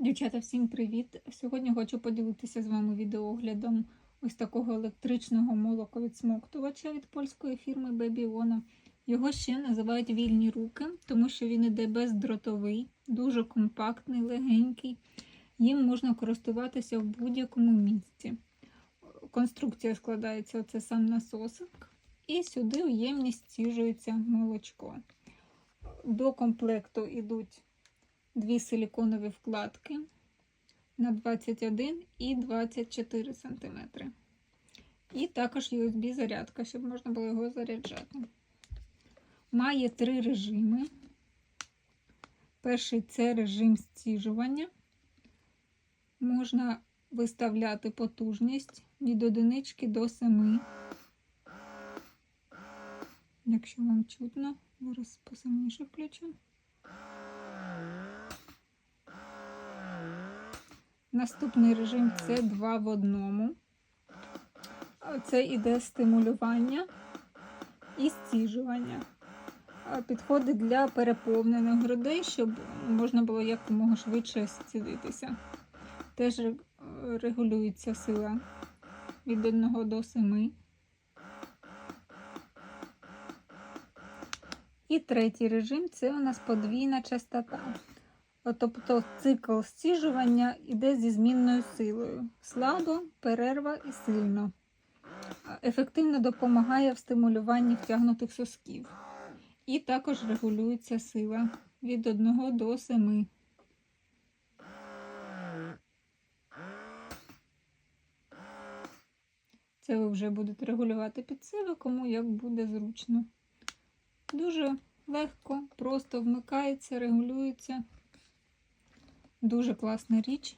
Дівчата, всім привіт! Сьогодні хочу поділитися з вами відеоглядом ось такого електричного молоковідсмоктувача від польської фірми Babyona. Його ще називають вільні руки, тому що він іде бездротовий, дуже компактний, легенький. Їм можна користуватися в будь-якому місці. Конструкція складається оце сам насосик, і сюди у ємність стіжується молочко. До комплекту йдуть дві силіконові вкладки на 21 і 24 см. І також USB зарядка, щоб можна було його заряджати. Має три режими. Перший це режим стіжування. Можна виставляти потужність від одинички до 7. Якщо вам чутно, зараз посильніше включу. Наступний режим це два в одному. Це іде стимулювання і стіжування. Підходить для переповнених грудей, щоб можна було якомога швидше зцілитися. Теж регулюється сила від 1 до 7. І третій режим це у нас подвійна частота. Тобто цикл стіжування йде зі змінною силою. Слабо, перерва і сильно. Ефективно допомагає в стимулюванні втягнутих сосків. І також регулюється сила від 1 до 7. Це ви вже будете регулювати під себе, кому як буде зручно. Дуже легко, просто вмикається, регулюється. Дуже класна річ.